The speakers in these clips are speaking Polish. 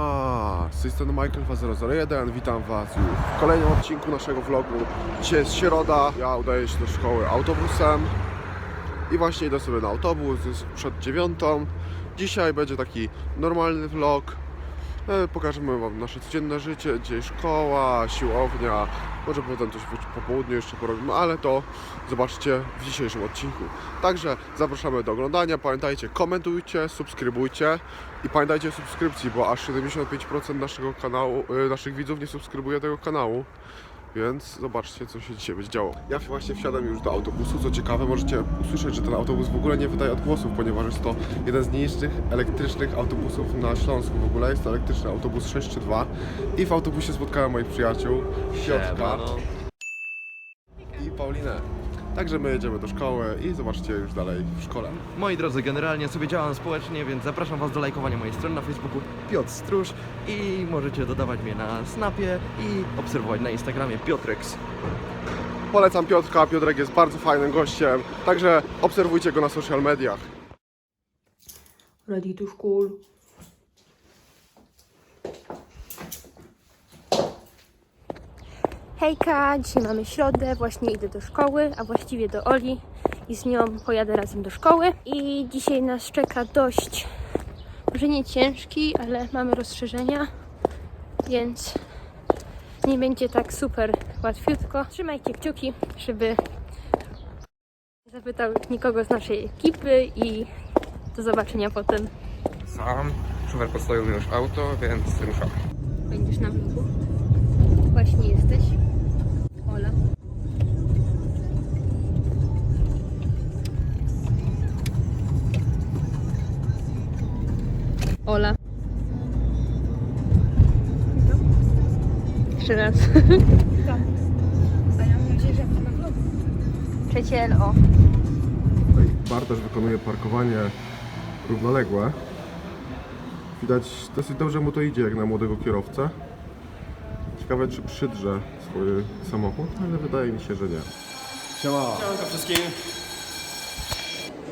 Siema, z tej strony Michael2001, witam Was już w kolejnym odcinku naszego vlogu. Dzisiaj jest środa, ja udaję się do szkoły autobusem i właśnie idę sobie na autobus, jest przed dziewiątą. Dzisiaj będzie taki normalny vlog, Pokażemy Wam nasze codzienne życie, dzisiaj szkoła, siłownia, może potem coś po południu jeszcze porobimy, ale to zobaczcie w dzisiejszym odcinku. Także zapraszamy do oglądania, pamiętajcie, komentujcie, subskrybujcie i pamiętajcie o subskrypcji, bo aż 75% naszego kanału, e, naszych widzów nie subskrybuje tego kanału. Więc zobaczcie, co się dzisiaj będzie działo. Ja właśnie wsiadam już do autobusu. Co ciekawe, możecie usłyszeć, że ten autobus w ogóle nie wydaje odgłosów, ponieważ jest to jeden z nielicznych elektrycznych autobusów na Śląsku. W ogóle jest to elektryczny autobus 632. I w autobusie spotkałem moich przyjaciół, Piotrka i Paulinę. Także my jedziemy do szkoły i zobaczcie już dalej w szkole. Moi drodzy, generalnie sobie działam społecznie, więc zapraszam Was do lajkowania mojej strony na Facebooku Piotr Stróż i możecie dodawać mnie na Snapie i obserwować na Instagramie Piotrex. Polecam Piotrka, Piotrek jest bardzo fajnym gościem, także obserwujcie go na social mediach. Ready to school. Hejka, dzisiaj mamy środę, właśnie idę do szkoły, a właściwie do Oli i z nią pojadę razem do szkoły. I dzisiaj nas czeka dość, może nie ciężki, ale mamy rozszerzenia, więc nie będzie tak super łatwiutko. Trzymajcie kciuki, żeby zapytał nikogo z naszej ekipy i do zobaczenia potem. Sam. Szufer podstawił mi już auto, więc ruszam. Przeciel, o. Tutaj Bartosz wykonuje parkowanie równoległe. Widać, dosyć dobrze mu to idzie jak na młodego kierowcę. Ciekawe, czy przydrze swój samochód, ale wydaje mi się, że nie. Siema!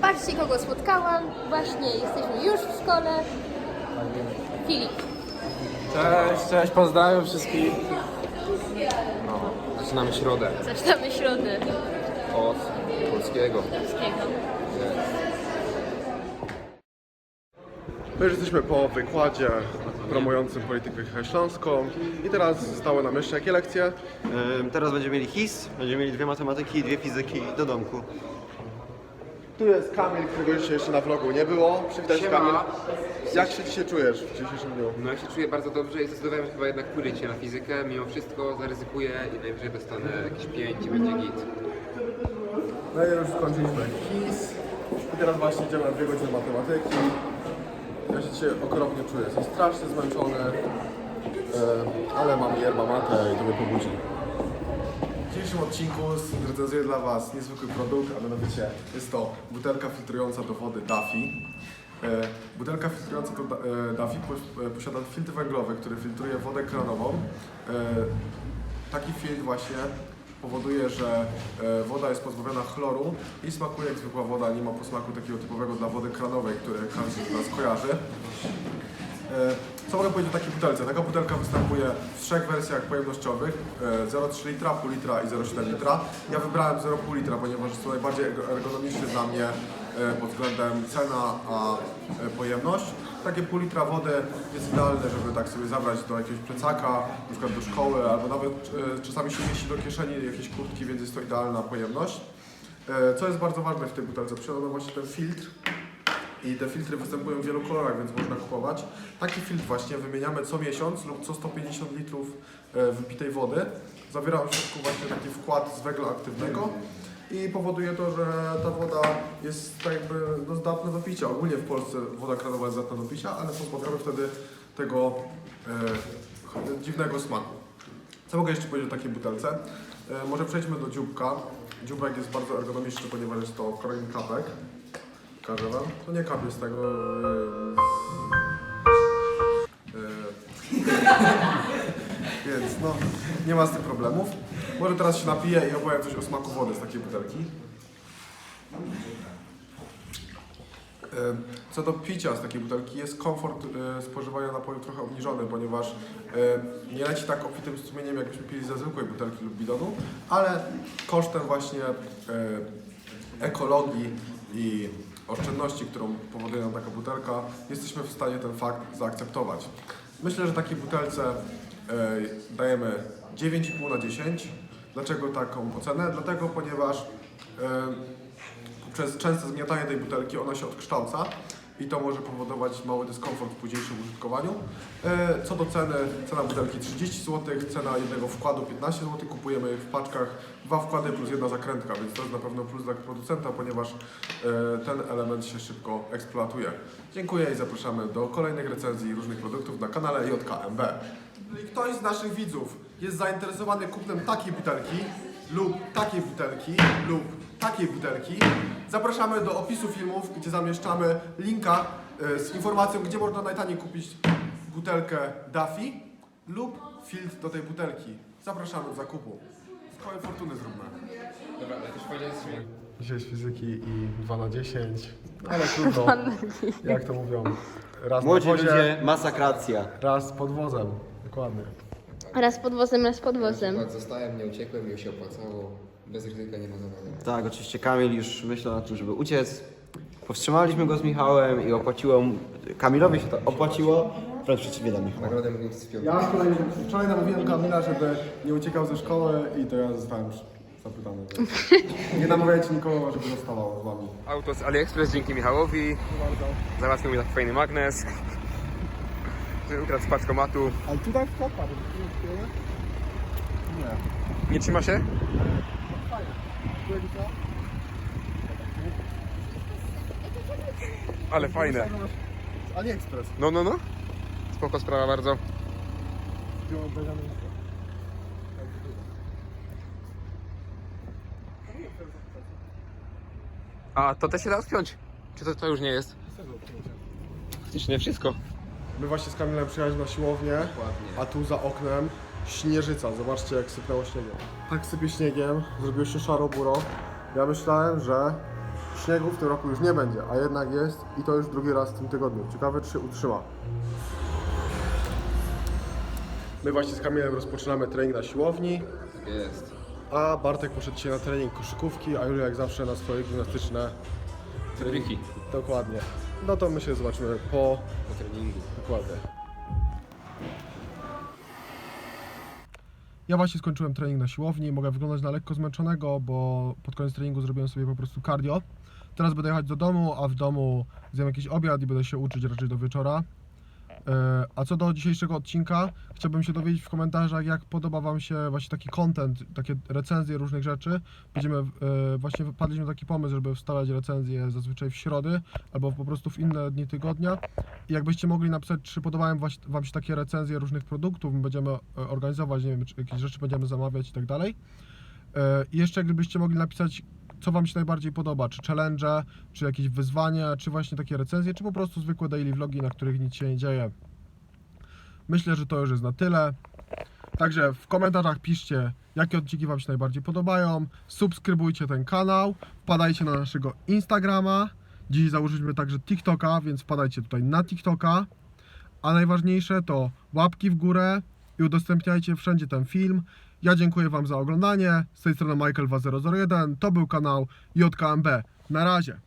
Patrzcie, kogo spotkałam. Właśnie jesteśmy już w szkole. Filip. Cześć, cześć, pozdrawiam wszystkich. No, zaczynamy środę Zaczynamy środę od polskiego. polskiego. My już jesteśmy po wykładzie promującym politykę śląską i teraz zostały nam jeszcze jakie lekcje? Ym, Teraz będziemy mieli his, będziemy mieli dwie matematyki i dwie fizyki do domku. Tu jest Kamil, którego dzisiaj jeszcze na vlogu nie było. Przywitaj się Siema. Kamil. Jak się dzisiaj czujesz w dzisiejszym dniu? No ja się czuję bardzo dobrze i zdecydowałem się chyba jednak pójść się na fizykę. Mimo wszystko zaryzykuję i najwyżej dostanę jakieś 5 i będzie git. No i już skończyliśmy KIS i teraz właśnie idziemy na dwie godziny matematyki. Ja się dzisiaj okropnie czuję, jestem strasznie zmęczony, e, ale mam yerba mate i to mnie pobudzi. Dzisiejszym odcinku zrecenzuję dla Was niezwykły produkt, a mianowicie jest to butelka filtrująca do wody Duffy. E, Butelka filtrująca do e, Duffy e, posiada filtr węglowy, który filtruje wodę kranową. Taki filtr właśnie powoduje, że woda jest pozbawiona chloru i smakuje jak zwykła woda, nie ma posmaku takiego typowego dla wody kranowej, który każdy z nas kojarzy. E, Co mogę powiedzieć o takiej butelce? Taka butelka występuje w trzech wersjach pojemnościowych, e, 0,3 litra, pół litra i 0,7 litra. Ja wybrałem 0,5 litra, ponieważ jest to najbardziej ergo- ergonomiczny dla mnie e, pod względem cena a e, pojemność. Takie pół litra wody jest idealne, żeby tak sobie zabrać do jakiegoś plecaka, na przykład do szkoły, albo nawet e, czasami się mieści do kieszeni jakiejś kurtki, więc jest to idealna pojemność. E, Co jest bardzo ważne w tej butelce? Posiadamy właśnie ten filtr, i te filtry występują w wielu kolorach, więc można kupować. Taki filtr właśnie wymieniamy co miesiąc lub co 150 litrów e, wypitej wody. Zawiera w środku właśnie taki wkład z węgla aktywnego i powoduje to, że ta woda jest tak jakby no, zdatna do picia. Ogólnie w Polsce woda kranowa jest zdatna do picia, ale pozbawiamy wtedy tego e, dziwnego smaku. Co mogę jeszcze powiedzieć o takiej butelce? E, może przejdźmy do dzióbka. Dzióbek jest bardzo ergonomiczny, ponieważ jest to kolejny kapek. Wam. To nie kap jest tego. Yy, yy, więc no, nie ma z tym problemów. Może teraz się napiję i opowiem coś o smaku wody z takiej butelki. Co do picia z takiej butelki, jest komfort e, spożywania napoju trochę obniżony, ponieważ e, nie leci tak obfitym strumieniem, jakbyśmy pili ze zwykłej butelki lub bidonu, ale kosztem właśnie e, ekologii i oszczędności, którą powoduje nam taka butelka, jesteśmy w stanie ten fakt zaakceptować. Myślę, że takiej butelce e, dajemy 9,5 na 10. Dlaczego taką ocenę? Dlatego, ponieważ e, przez częste zgniatanie tej butelki ona się odkształca i to może powodować mały dyskomfort w późniejszym użytkowaniu. E, Co do ceny, cena butelki 30 zł, cena jednego wkładu 15 zł, kupujemy je w paczkach, dwa wkłady plus jedna zakrętka, więc to jest na pewno plus dla producenta, ponieważ e, ten element się szybko eksploatuje. Dziękuję i zapraszamy do kolejnych recenzji różnych produktów na kanale JKMB. Jeżeli ktoś z naszych widzów jest zainteresowany kupnem takiej butelki lub takiej butelki lub takiej butelki, zapraszamy do opisu filmów, gdzie zamieszczamy linka e, z informacją, gdzie można najtaniej kupić butelkę Duffy lub filtr do tej butelki. Zapraszamy do zakupu. Kołem fortuny zróbmy. Dobra, ale też powiedziałeś, fizyki i 2 na 10, ale trudno, jak to mówią, raz Młodzi na wozie, ludzie, masakracja. raz pod wozem. Dokładnie. Raz pod wozem, raz pod wozem. przykład zostałem, nie uciekłem i się opłacało. Bez ryzyka nie ma zabawy. Tak, oczywiście Kamil już myślał na tym, żeby uciec. Powstrzymaliśmy go z Michałem i opłaciło mu- Kamilowi się to opłaciło, wręcz przeciwnie dla Michała. Nagrodę mógł z piątku. Ja wczoraj, wczoraj namówiłem Kamila, żeby nie uciekał ze szkoły i to ja zostałem zapytany. Nie namawiajcie nikogo, żeby zostawał z wami. Auto z AliExpress dzięki Michałowi. Załatwił mi taki fajny magnes. Który Ukradł z paczkomatu. Ale tutaj wkład padł. Nie. Nie trzyma się? Ale fajne. AliExpress. No, no, no. Spoko sprawa bardzo. A, to też się da odpiąć? Czy to, to już nie jest? Faktycznie wszystko. My właśnie z Kamilem przyjechaliśmy na siłownię, a tu za oknem śnieżyca. Zobaczcie jak sypnęło śniegiem. Tak sypie śniegiem, zrobiło się szaro buro. Ja myślałem, że śniegu w tym roku już nie będzie, a jednak jest i to już drugi raz w tym tygodniu. Ciekawe czy się utrzyma. My właśnie z Kamilem rozpoczynamy trening na siłowni, Tak jest. a Bartek poszedł dzisiaj na trening koszykówki, a Julia jak zawsze na swoje gimnastyczne. Triki Dokładnie. No to my się zobaczymy po po treningu. Dokładnie. Ja właśnie skończyłem trening na siłowni, mogę wyglądać na lekko zmęczonego, bo pod koniec treningu zrobiłem sobie po prostu cardio. Teraz będę jechać do domu, a w domu zjem jakiś obiad i będę się uczyć raczej do wieczora. E, A co do dzisiejszego odcinka, chciałbym się dowiedzieć w komentarzach, jak podoba Wam się właśnie taki content, takie recenzje różnych rzeczy. Będziemy, e, właśnie wpadliśmy na taki pomysł, żeby wstawiać recenzje zazwyczaj w środy, albo po prostu w inne dni tygodnia. I jakbyście mogli napisać, czy podobają Wam się takie recenzje różnych produktów, my będziemy e, organizować, nie wiem, czy jakieś rzeczy będziemy zamawiać i tak dalej. I jeszcze gdybyście mogli napisać, co Wam się najbardziej podoba, czy challenge, czy jakieś wyzwania, czy właśnie takie recenzje, czy po prostu zwykłe daily vlogi, na których nic się nie dzieje. Myślę, że to już jest na tyle. Także w komentarzach piszcie, jakie odcinki Wam się najbardziej podobają. Subskrybujcie ten kanał, wpadajcie na naszego Instagrama. Dziś założyliśmy także TikToka, więc wpadajcie tutaj na TikToka. A najważniejsze to łapki w górę i udostępniajcie wszędzie ten film. Ja dziękuję Wam za oglądanie. Z tej strony Michael 2001. To był kanał JKMB. Na razie.